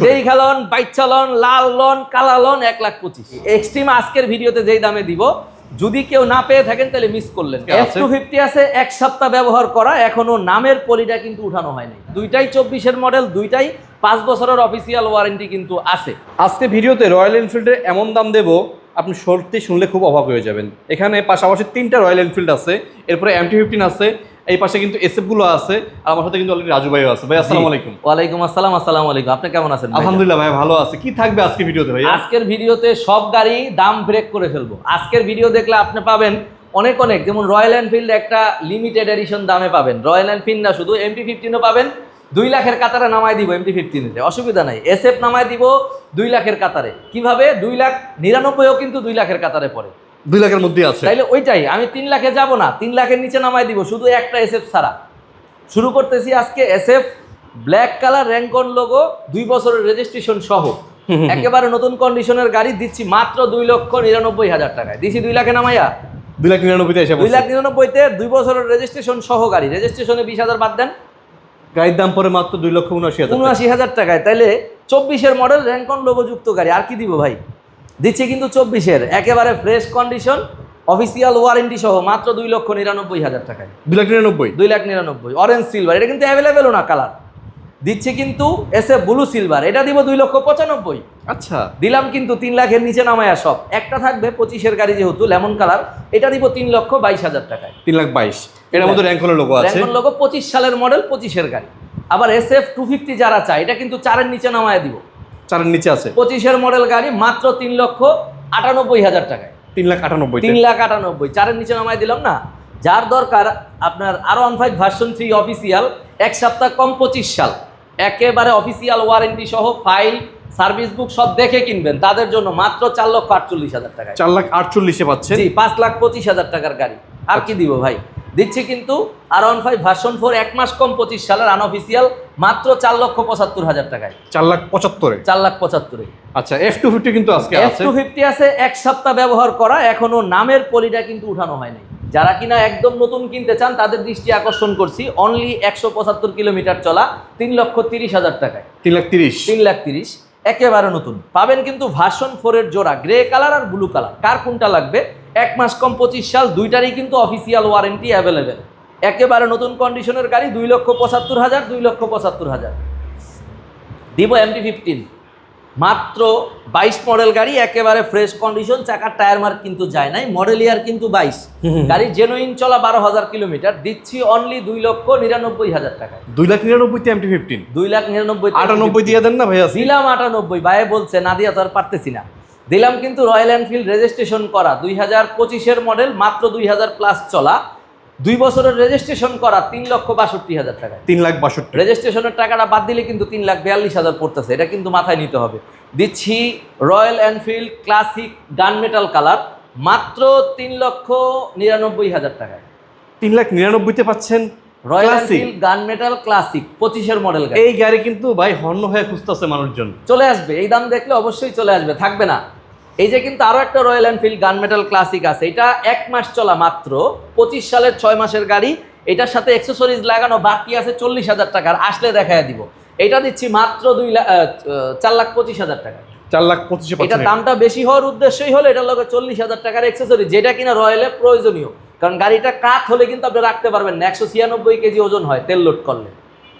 করে। যেই খেলন বাইক চালন লাল লন কালা লন এক লাখ পঁচিশ। এক্সট্রিম আজকের ভিডিওতে যেই দামে দিব যদি কেউ না পেয়ে থাকেন তাহলে মিস করলেন। এফ টু ফিফটি আছে এক সপ্তাহ ব্যবহার করা এখনও নামের পলিটা কিন্তু উঠানো হয়নি। দুইটাই চব্বিশের মডেল দুইটাই পাঁচ বছরের অফিসিয়াল ওয়ারেন্টি কিন্তু আছে। আজকে ভিডিওতে রয়্যাল এনফিল্ডের এমন দাম দেব আপনি সত্যি শুনলে খুব অবাক হয়ে যাবেন। এখানে পাশাপাশি তিনটা রয়্যাল এনফিল্ড আছে এরপরে এমটি ফিফটিন আছে এই পাশে কিন্তু এসএফগুলো আছে আর আমার সাথে কিন্তু অলরেডি রাজু ভাইও আছে। ভাই আসসালামু আলাইকুম। ওয়ালাইকুম আসসালাম আসসালামু আলাইকুম। আপনি কেমন আছেন? আলহামদুলিল্লাহ ভাই ভালো আছে। কি থাকবে আজকে ভিডিওতে ভাই আজকের ভিডিওতে সব গাড়ি দাম ব্রেক করে ফেলব। আজকের ভিডিও দেখলে আপনি পাবেন অনেক অনেক। যেমন রয়্যাল এনফিল্ড একটা লিমিটেড এডিশন দামে পাবেন। রয়্যাল এনফিল্ড না শুধু এমটি ফিফটিনও পাবেন। দুই লাখের কাতারে নামাই দিব এমটি ফিফটিনে অসুবিধা নাই। এস এফ নামাই দিব দুই লাখের কাতারে। কীভাবে? দুই লাখ নিরানব্বইও কিন্তু দুই লাখের কাতারে পড়ে। দুই লাখের মধ্যে আছে। তাইলে ওইটাই আমি তিন লাখে যাব না তিন লাখের নিচে নামাই দিব শুধু একটা এসএফ ছাড়া। শুরু করতেছি আজকে এসএফ ব্ল্যাক কালার র্যাঙ্কন লোগো দুই বছরের রেজিস্ট্রেশন সহ। একেবারে নতুন কন্ডিশনের গাড়ি দিচ্ছি মাত্র দুই লক্ষ নিরানব্বই হাজার টাকায়। দিচ্ছি দুই লাখে নামাইয়া? দুই লাখ নিরানব্বইতে এসে দুই লাখ নিরানব্বইতে দুই বছরের রেজিস্ট্রেশন সহ গাড়ি। রেজিস্ট্রেশনে বিশ হাজার বাদ দেন। গাড়ির দাম পরে মাত্র দুই লক্ষ উনআশি হাজার উনআশি হাজার টাকায়। তাইলে চব্বিশের মডেল র্যাঙ্কন লোগোযুক্ত গাড়ি আর কি দিব ভাই? দিচ্ছে কিন্তু চব্বিশের। একেবারে ফ্রেশ কন্ডিশন অফিসিয়াল ওয়ারেন্টি সহ মাত্র দুই লক্ষ নিরানব্বই হাজার টাকায়। দুই লাখ নিরানব্বই? দুই লাখ নিরানব্বই। অরেঞ্জ সিলভার এটা কিন্তু অ্যাভেলেবেলও না কালার দিচ্ছে কিন্তু এস এ ব্লু সিলভার এটা দিব দুই লক্ষ পঁচানব্বই। আচ্ছা। দিলাম কিন্তু তিন লাখের নিচে নামায়া সব। একটা থাকবে পঁচিশের গাড়ি যেহেতু লেমন কালার এটা দিব তিন লক্ষ বাইশ হাজার টাকায়। তিন লাখ বাইশ। এটার মধ্যে র্যাঙ্কনের লোগো আছে। র্যাঙ্কন লোগো পঁচিশ সালের মডেল পঁচিশের গাড়ি। আবার এস এফ টু ফিফটি যারা চায় এটা কিন্তু চারের নিচে নামায় দিব। চারের নিচে আছে। পঁচিশের মডেল গাড়ি মাত্র তিন লক্ষ আটানব্বই হাজার টাকায়। তিন লাখ আটানব্বই তিন লাখ আটানব্বই। চারের নিচে নামায় দিলাম না? যার দরকার আপনার আরও one five version three official এক সপ্তাহ কম পঁচিশ সাল। একেবারে অফিসিয়াল ওয়ারেন্টি সহ ফাইল সার্ভিস বুক সব দেখে কিনবেন। তাদের জন্য মাত্র চার লক্ষ আটচল্লিশ হাজার টাকা চার লাখ আটচল্লিশে পাচ্ছেন। জি পাঁচ লাখ পঁচিশ হাজার টাকার গাড়ি। আর কি দিব ভাই? দিচ্ছি কিন্তু আর ওয়ান ফাইভ ভার্সন ফোর এক মাস কম পঁচিশ সালের আনঅফিসিয়াল মাত্র চার লক্ষ পঁচাত্তর হাজার টাকায়। চার লাখ পঁচাত্তরে? চার লাখ পঁচাত্তরে। আচ্ছা এফ টু ফিফটি কিন্তু আজকে এফ টু ফিফটি আছে। এক সপ্তাহ ব্যবহার করা এখনও নামের পলিটা কিন্তু উঠানো হয়নি যারা কিনা একদম নতুন কিনতে চান তাদের দৃষ্টি আকর্ষণ করছি অনলি একশো পঁচাত্তর কিলোমিটার চলা তিন লক্ষ তিরিশ হাজার টাকায়। তিন লাখ তিরিশ? তিন লাখ তিরিশ একেবারে নতুন। পাবেন কিন্তু ভার্সন ফোরের জোড়া গ্রে কালার আর ব্লু কালার কার কোনটা লাগবে? এক মাস কম পঁচিশ সাল দুইটারই কিন্তু অফিসিয়াল ওয়ারেন্টি অ্যাভেলেবেল একেবারে নতুন কন্ডিশনের গাড়ি দুই লক্ষ পঁচাত্তর হাজার দুই লক্ষ পঁচাত্তর হাজার। দিব এমটি ফিফটিন মাত্র বাইশ মডেল গাড়ি একেবারে ফ্রেশ কন্ডিশন চাকার টায়ার মার্ক কিন্তু যায় নাই মডেল ইয়ার কিন্তু বাইশ। গাড়ি জেনুইন চলা বারো হাজার কিলোমিটার দিচ্ছি অনলি দুই লক্ষ নিরানব্বই হাজার টাকা দুই লাখ নিরানব্বইতে এমটি ফিফটিন দুই লাখ নিরানব্বই আটানব্বই দিয়ে দেন না ভাইয়া দিলাম আটানব্বই ভাই বলছে না দিয়া তো আর পারতেছি না। দিলাম কিন্তু রয়্যাল এনফিল্ড রেজিস্ট্রেশন করা। দুই হাজার পঁচিশের মডেল মাত্র দুই হাজার প্লাস চলা। দুই বছরের রেজিস্ট্রেশন করা তিন লক্ষ বাষট্টি হাজার টাকা তিন লাখ বাষট্টি। রেজিস্ট্রেশনের টাকাটা বাদ দিলে কিন্তু তিন লাখ বিয়াল্লিশ হাজার পড়তেছে। এটা কিন্তু মাথায় নিতে হবে। দিচ্ছি Royal Enfield classic gun metal colour মাত্র তিন লক্ষ নিরানব্বই হাজার টাকায়। তিন লাখ নিরানব্বইতে পাচ্ছেন Royal Classic। Enfield gun metal classic পঁচিশের মডেল এই গাড়ি কিন্তু ভাই হর্ন হয়ে খুঁজতেছে মানুষজন। চলে আসবে। এই দাম দেখলে অবশ্যই চলে আসবে। থাকবে না। এই যে কিন্তু আরও একটা Royal Enfield gun metal classic আছে এটা এক মাস চলা মাত্র পঁচিশ সালের ছয় মাসের গাড়ি এটার সাথে এক্সেসরিজ লাগানো বাকি আছে চল্লিশ হাজার টাকার আসলে দেখায় দিব। এটা দিচ্ছি মাত্র দুই লাখ চার লাখ পঁচিশ হাজার টাকা। চার লাখ পঁচিশ এটা। দামটা বেশি হওয়ার উদ্দেশ্যই হলো এটার লগে চল্লিশ হাজার টাকার এক্সেসরি যেটা কিনা রয়্যালে প্রয়োজনীয়। কারণ গাড়িটা কাত হলে কিন্তু আপনি রাখতে পারবেন না একশো ছিয়ানব্বই কেজি ওজন হয় তেল লোড করলে।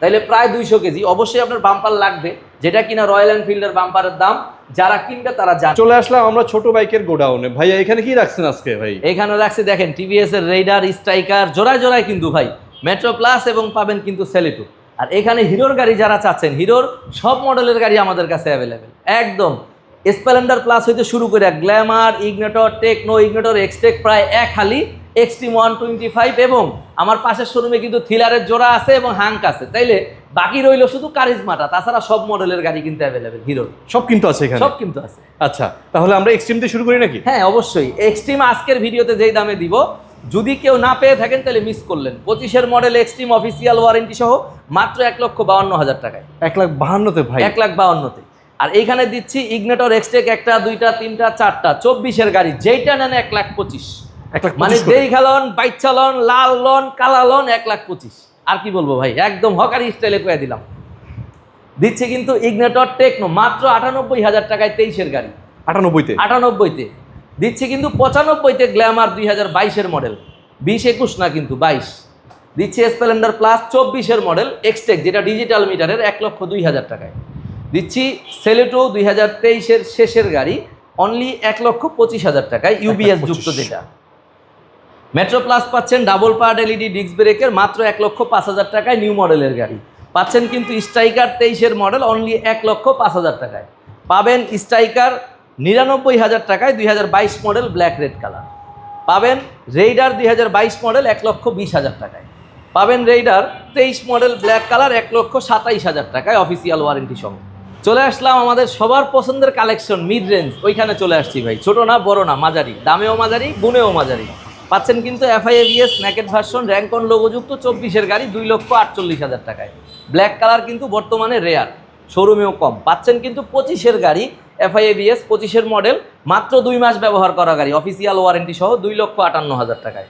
তাইলে প্রায় দুইশো কেজি অবশ্যই আপনার বাম্পার লাগবে যেটা কিনা রয়্যাল এনফিল্ডের বাম্পারের দাম। যারা কিনবে তারা জানে। চলে আসলাম আমরা ছোট বাইকের গোডাউনে। ভাইয়া এখানে কি রাখছেন আজকে ভাই? এখানে রাখছি দেখেন টিভিএস এর রেডার স্ট্রাইকার জোড়ায় জোড়ায় কিন্তু ভাই মেট্রো প্লাস এবং পাবেন কিন্তু সেলিটু আর এখানে হিরোর গাড়ি যারা চাচ্ছেন হিরোর সব মডেলের গাড়ি আমাদের কাছে অ্যাভেলেবেল একদম। স্প্লেন্ডার প্লাস হইতে শুরু করে glamour Ignitor techno Ignitor Xtec প্রায় এক হালি এক্সট্রিম ওয়ান টোয়েন্টি ফাইভ এবং আমার পাশের শোরুমে কিন্তু থ্রিলারের জোড়া আছে এবং হাঙ্ক আছে। তাইলে বাকি রইল শুধু কারিজমাটা তাছাড়া সব মডেলের গাড়ি কিন্তু অ্যাভেলেবেল হিরো সব কিন্তু আছে এখানে? সব কিন্তু আছে। আচ্ছা তাহলে আমরা এক্সট্রিম দিয়ে শুরু করি নাকি? হ্যাঁ অবশ্যই। এক্সট্রিম আজকের ভিডিওতে যেই দামে দিব যদি কেউ না পেয়ে থাকেন তাহলে মিস করলেন। পঁচিশের মডেল এক্সট্রিম অফিসিয়াল ওয়ারেন্টি সহ মাত্র এক লক্ষ বাউন্ন হাজার টাকায়। এক লাখ বাহান্নতে ভাই। এক লাখ বাউন্নতে। আর এইখানে দিচ্ছি ইগনেটর এক্সটেক একটা দুইটা তিনটা চারটা চব্বিশের গাড়ি যেইটা নেন এক লাখ পঁচিশ। মানে। যেই খেলন বাইক চালন লাল লন কালা লন এক লাখ পঁচিশ। আর কি বলব ভাই? একদম হকারি স্টাইলে কয়ে দিলাম। দিচ্ছে কিন্তু ইগনেটর টেকনো মাত্র আটানব্বই হাজার টাকায় তেইশের গাড়ি। আটানব্বইতে? আটানব্বইতে। দিচ্ছে কিন্তু পঁচানব্বইতে গ্ল্যামার দুই হাজার বাইশের মডেল বিশ একুশ না কিন্তু বাইশ। দিচ্ছে স্প্লেন্ডার প্লাস চব্বিশের মডেল এক্সটেক যেটা ডিজিটাল মিটারের এক লক্ষ দুই হাজার টাকায়। দিচ্ছি সেলেটো দুই হাজার তেইশের শেষের গাড়ি অনলি এক লক্ষ পঁচিশ হাজার টাকায় ইউবিএস যুক্ত যেটা। মেট্রো প্লাস পাচ্ছেন ডাবল পার্ট এলইডি ডিস্ক ব্রেকের মাত্র এক লক্ষ পাঁচ হাজার টাকায় নিউ মডেলের গাড়ি। পাচ্ছেন কিন্তু স্ট্রাইকার তেইশের মডেল অনলি এক লক্ষ পাঁচ হাজার টাকায়। পাবেন স্ট্রাইকার নিরানব্বই হাজার টাকায় দুই হাজার বাইশ মডেল ব্ল্যাক রেড কালার পাবেন রেইডার দুই হাজার বাইশ মডেল এক লক্ষ বিশ হাজার টাকায়। পাবেন রেইডার তেইশ মডেল ব্ল্যাক কালার এক লক্ষ সাতাইশ হাজার টাকায় অফিসিয়াল ওয়ারেন্টি সহ। চলে আসলাম আমাদের সবার পছন্দের কালেকশন মিড রেঞ্জ ওইখানে চলে আসছি ভাই। ছোট না, বড় না, মাঝারি। দামেও মাঝারি, গুণেও মাঝারি। পাচ্ছেন কিন্তু এফআইএভিএস ন্যাকেট ভার্সন র্যাঙ্কন লোগোযুক্ত চব্বিশের গাড়ি দুই লক্ষ আটচল্লিশ হাজার টাকায়। ব্ল্যাক কালার কিন্তু বর্তমানে রেয়ার শোরুমেও কম। পাচ্ছেন কিন্তু পঁচিশের গাড়ি এফআইএভিএস পঁচিশের মডেল মাত্র দুই মাস ব্যবহার করা গাড়ি অফিসিয়াল ওয়ারেন্টি সহ দুই লক্ষ আটান্ন হাজার টাকায়।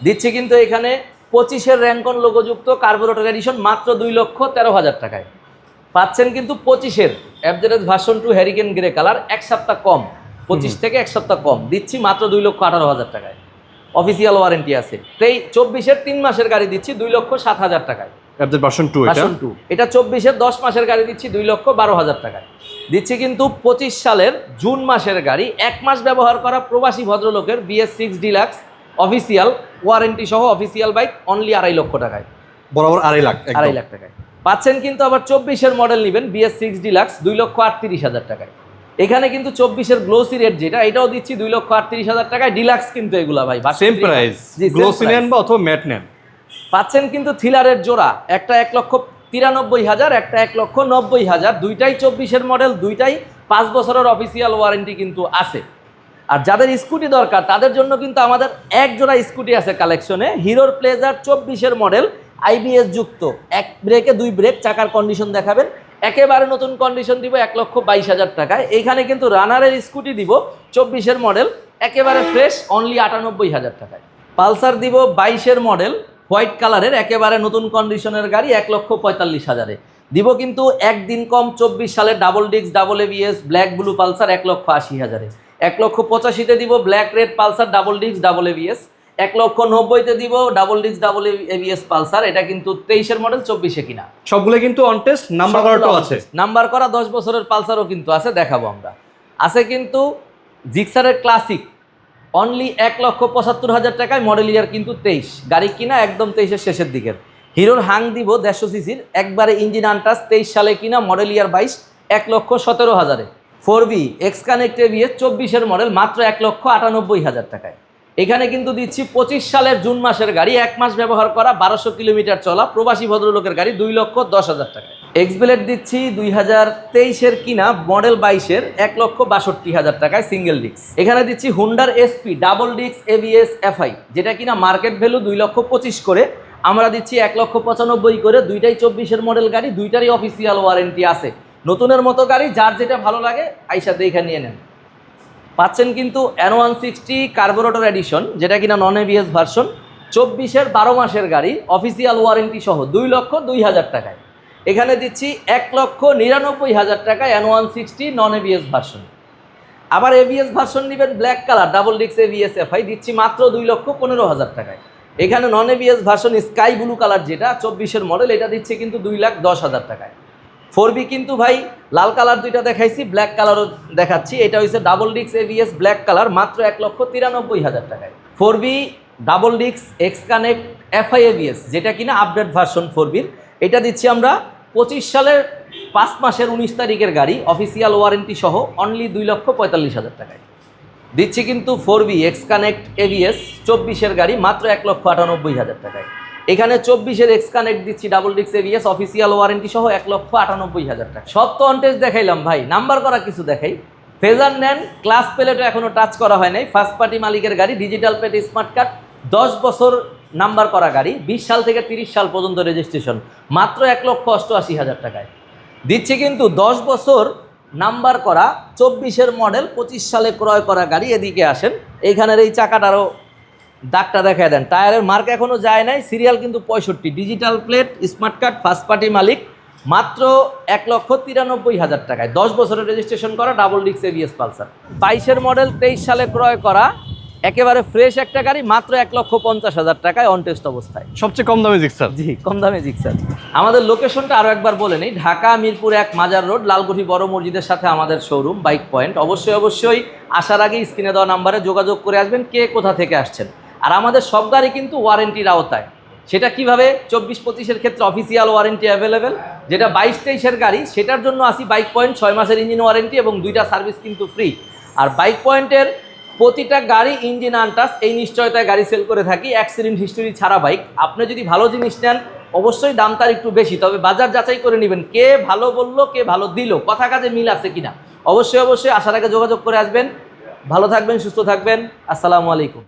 দিচ্ছে কিন্তু এখানে পঁচিশের র্যাঙ্কন লোগোযুক্ত কার্বোরেটর এডিশন মাত্র দুই লক্ষ তেরো হাজার টাকায়। পাচ্ছেন কিন্তু পঁচিশের অ্যাভজারেজ version two hurricane grey colour এক সপ্তাহ কম পঁচিশ থেকে এক সপ্তাহ কম। দিচ্ছি মাত্র দুই লক্ষ আঠারো হাজার টাকায়। অফিসিয়াল ওয়ারেন্টি আছে। তেই চব্বিশের তিন মাসের গাড়ি দিচ্ছি দুই লক্ষ সাত হাজার টাকায়। ভার্সন টু এটা? ভার্সন টু এটা চব্বিশের দশ মাসের গাড়ি দিচ্ছি দুই লক্ষ বারো হাজার টাকায়। দিচ্ছি কিন্তু পঁচিশ সালের জুন মাসের গাড়ি। এক মাস ব্যবহার করা প্রবাসী ভদ্রলোকের BS six deluxe official warranty সহ অফিসিয়াল বাইক অনলি আড়াই লক্ষ টাকায়। বরাবর আড়াই লাখ আড়াই লাখ টাকায়। পাচ্ছেন কিন্তু আবার চব্বিশের মডেল নেবেন বিএস সিক্স ডিলাক্স দুই লক্ষ আটত্রিশ হাজার টাকায়। এখানে কিন্তু চব্বিশের গ্লোসি রেট যেটা এটাও দিচ্ছি দুই লক্ষ আটত্রিশ হাজার টাকায় ডিলাক্স কিন্তু এগুলা ভাই সেম প্রাইস গ্লোসি। নেন বা অথবা ম্যাট নেন। পাচ্ছেন কিন্তু থ্রিলারের জোড়া একটা এক লক্ষ তিরানব্বই হাজার একটা এক লক্ষ নব্বই হাজার দুইটাই চব্বিশের মডেল দুইটাই পাঁচ বছরের অফিসিয়াল ওয়ারেন্টি কিন্তু আছে। আর যাদের স্কুটি দরকার তাদের জন্য কিন্তু আমাদের এক জোড়া স্কুটি আছে কালেকশনে হিরোর প্লেজার চব্বিশের মডেল আইবিএস যুক্ত। এক ব্রেকে দুই ব্রেক চাকার কন্ডিশন দেখাবেন। একেবারে নতুন কন্ডিশন দিব এক লক্ষ বাইশ হাজার টাকায়। এইখানে কিন্তু রানারের স্কুটি দিব, চব্বিশের মডেল একেবারে ফ্রেশ অনলি আটানব্বই হাজার টাকায়। পালসার দিব, বাইশের মডেল হোয়াইট কালারের একেবারে নতুন কন্ডিশনের গাড়ি এক লক্ষ পঁয়তাল্লিশ হাজারে। দিব কিন্তু একদিন কম, চব্বিশ সালের ডাবল ডিক্স double ABS black blue Pulsar এক লক্ষ আশি হাজারে। এক লক্ষ পঁচাশিতে দিব ব্ল্যাক রেড পালসার ডাবল ডিক্স ডাবল এবিএস এক লক্ষ নব্বইতে দিব ডাবল ডিক্স ডাবল এবিএস পালসার। এটা কিন্তু তেইশের মডেল চব্বিশে কিনা। সবগুলো কিন্তু অন টেস্ট নাম্বার করাটাও আছে। নাম্বার করা দশ বছরের পালসারও কিন্তু আছে দেখাবো আমরা। আছে কিন্তু জিক্সারের ক্লাসিক অনলি এক লক্ষ পঁচাত্তর হাজার টাকায় মডেল ইয়ার কিন্তু তেইশ। গাড়ি কিনা একদম তেইশের শেষের দিকের। হিরোর হাং দিব দেড়শো সিসির। একবারে ইঞ্জিন আনটাস তেইশ সালে কিনা মডেল ইয়ার বাইশ এক লক্ষ সতেরো হাজারে। Four V X connect ABS চব্বিশের মডেল মাত্র এক লক্ষ আটানব্বই হাজার টাকায়। এখানে কিন্তু দিচ্ছি পঁচিশ সালের জুন মাসের গাড়ি, এক মাস ব্যবহার করা, বারোশো কিলোমিটার চলা, প্রবাসী ভদ্রলোকের গাড়ি দুই লক্ষ দশ হাজার টাকায়। এক্সবেলেট দিচ্ছি দুই হাজার তেইশের কিনা, মডেল বাইশের এক লক্ষ বাষট্টি হাজার টাকায় সিঙ্গেল ডিক্স এখানে দিচ্ছি হুন্ডার এসপি ডাবল ডিক্স এবিএস এফআই যেটা কিনা মার্কেট ভ্যালু দুই লক্ষ পঁচিশ করে। আমরা দিচ্ছি এক লক্ষ পঁচানব্বই করে, দুইটাই চব্বিশের মডেল গাড়ি, দুইটারই অফিসিয়াল ওয়ারেন্টি আছে। নতুনের মতো গাড়ি, যার যেটা ভালো লাগে, আইসা দেখে নিয়ে নেন। পাচ্ছেন কিন্তু N one sixty carburettor edition যেটা কিনা নন এবিএস ভার্সন চব্বিশের বারো মাসের গাড়ি অফিসিয়াল ওয়ারেন্টি সহ দুই লক্ষ দুই হাজার টাকায়। এখানে দিচ্ছি এক লক্ষ নিরানব্বই হাজার টাকায় N one sixty non ABS version আবার এবিএস ভার্সন নেবেন ব্ল্যাক কালার ডাবল ডিক্স এবিএস এফআই দিচ্ছি মাত্র দুই লক্ষ পনেরো হাজার টাকায়। এখানে non ABS version sky blue colour যেটা, চব্বিশের মডেল এটা দিচ্ছে কিন্তু দুই লাখ দশ হাজার টাকায়। ফোর বি কিন্তু ভাই, লাল কালার দুইটা দেখাইছি ব্ল্যাক কালারও দেখাচ্ছি। এটা হচ্ছে ডাবল ডিক্স এবিএস ব্ল্যাক কালার মাত্র এক লক্ষ তিরানব্বই হাজার টাকায়। ফোর বি ডাবল ডিক্স এক্স কানেক্ট এফআই এবিএস যেটা কিনা আপডেট ভার্সন ফোর বির এটা দিচ্ছি আমরা পঁচিশ সালের পাঁচ মাসের উনিশ তারিখের গাড়ি অফিসিয়াল ওয়ারেন্টি সহ অনলি দুই লক্ষ পঁয়তাল্লিশ হাজার টাকায়। দিচ্ছি কিন্তু four V X connect ABS চব্বিশের গাড়ি, মাত্র এক লক্ষ আটানব্বই হাজার টাকায়। এখানে চব্বিশের এক্স কানেক্ট দিচ্ছি ডাবল ডিক্স এবিএস অফিসিয়াল ওয়ারেন্টি সহ এক লক্ষ আটানব্বই হাজার টাকা। সব তো অনটেজ দেখাইলাম ভাই নাম্বার করা কিছু দেখাই। ফেজার নেন ক্লাস প্লেটও এখনও টাচ করা হয় নাই। ফার্স্ট পার্টি মালিকের গাড়ি ডিজিটাল প্লেট স্মার্ট কার্ড দশ বছর নাম্বার করা গাড়ি, বিশ সাল থেকে তিরিশ সাল পর্যন্ত রেজিস্ট্রেশন মাত্র এক লক্ষ অষ্টআশি হাজার টাকায়। দিচ্ছি কিন্তু দশ বছর নাম্বার করা, চব্বিশের মডেল পঁচিশ সালে ক্রয় করা গাড়ি, এদিকে আসেন। এইখানের এই চাকাটারও দাগটা দেখায় দেন। টায়ারের মার্ক এখনও যায় নাই সিরিয়াল কিন্তু পঁয়ষট্টি। Digital plate smart card first party মালিক মাত্র এক লক্ষ তিরানব্বই হাজার টাকায়। দশ বছরের রেজিস্ট্রেশন করা ডাবল ডিক্স এবিএস পালসার। বাইশের মডেল তেইশ সালে ক্রয় করা একেবারে ফ্রেশ একটা গাড়ি মাত্র এক লক্ষ পঞ্চাশ হাজার টাকায় অন টেস্ট অবস্থায়। সবচেয়ে কম দামে জিক্সার। জি কম দামে জিক্সার। আমাদের লোকেশনটা আরও একবার বলে নিই। ঢাকা মিরপুর এক মাজার রোড লালকুঠি বড় মসজিদের সাথে আমাদের শোরুম বাইক পয়েন্ট অবশ্যই অবশ্যই আসার আগে স্ক্রিনে দেওয়া নাম্বারে যোগাযোগ করে আসবেন কে কোথা থেকে আসছেন। আর আমাদের সব গাড়ি কিন্তু ওয়ারেন্টির আওতায়। সেটা কীভাবে? চব্বিশ পঁচিশের ক্ষেত্রে অফিসিয়াল ওয়ারেন্টি অ্যাভেলেবেল যেটা বাইশ তেইশের গাড়ি, সেটার জন্য আসি বাইক পয়েন্ট ছয় মাসের ইঞ্জিন ওয়ারেন্টি এবং দুইটা সার্ভিস কিন্তু ফ্রি আর বাইক পয়েন্টের প্রতিটা গাড়ি ইঞ্জিন আনটাস এই নিশ্চয়তায় গাড়ি সেল করে থাকি অ্যাক্সিডেন্ট হিস্টোরি ছাড়া বাইক আপনি যদি ভালো জিনিস নেন, অবশ্যই দাম তার একটু বেশি, তবে বাজার যাচাই করে নেবেন, কে ভালো বলল, কে ভালো দিল, কথা কাজে মিল আছে কিনা। অবশ্যই অবশ্যই আসার আগে যোগাযোগ করে আসবেন। ভালো থাকবেন, সুস্থ থাকবেন। আসসালামু আলাইকুম।